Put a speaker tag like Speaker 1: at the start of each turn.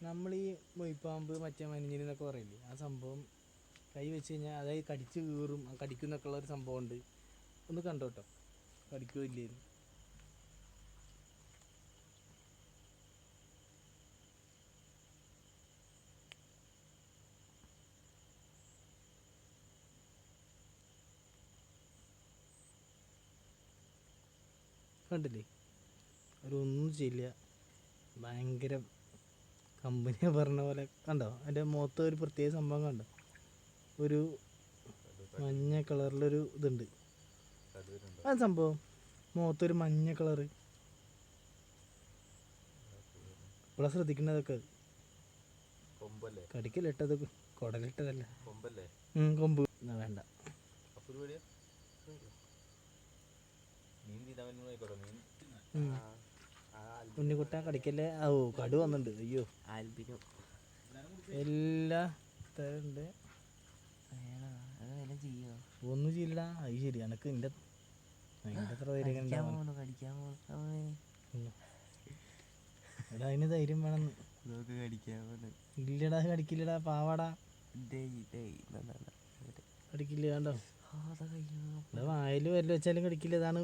Speaker 1: നമ്മൾ ഈ മൊയ്പ്പാമ്പ് മറ്റേ മനിഞ്ഞിരി എന്നൊക്കെ പറയില്ലേ ആ സംഭവം കൈ വെച്ച് കഴിഞ്ഞാൽ അതായത് കടിച്ച് കീറും കടിക്കും കടിക്കുന്നൊക്കെ ഉള്ള ഒരു സംഭവം ഉണ്ട് ഒന്ന് കണ്ടോട്ടോ? കടിക്കോ ഇല്ലേന്ന്. കണ്ടില്ലേ? അവരൊന്നും ചെയ്യില്ല. ഭയങ്കര കമ്പനിയെ പറഞ്ഞ പോലെ കണ്ടോ? എന്റെ മുഖത്ത് ഒരു പ്രത്യേക സംഭവം കണ്ടോ? ഒരു മഞ്ഞ കളറിലൊരു ഇതുണ്ട്. ആ സംഭവം? മുഖത്തൊരു മഞ്ഞ കളറ്. ഇവിടെ ശ്രദ്ധിക്കേണ്ടതൊക്കെ
Speaker 2: കൊമ്പല്ലേ?
Speaker 1: കടിക്കലിട്ടത് കുടലിട്ടതല്ല? കൊമ്പ്. വേണ്ട.
Speaker 2: മീൻ
Speaker 1: ഉണ്ണിക്കുട്ട കടിക്കല്ലേ? ആ, ഓ കടു വന്നിട്ടുണ്ട്. അയ്യോ.
Speaker 3: ആൽബിനോ.
Speaker 1: എല്ലാ തരണ്ട്. ഒന്നും ചെയ്യില്ല. അത് ശരി. എനക്ക് എന്റെ അതിന്റെ അത്ര ധൈര്യം. എടാ അതിന് ധൈര്യം വേണം. ഇല്ലടാ കടിക്കില്ലടാ പാവാടാ.
Speaker 3: ഡേയ് ഡേയ്
Speaker 1: കടിക്കില്ല കണ്ടോ? വായിൽ വെച്ചാലും കടിക്കില്ല ഇതാണ്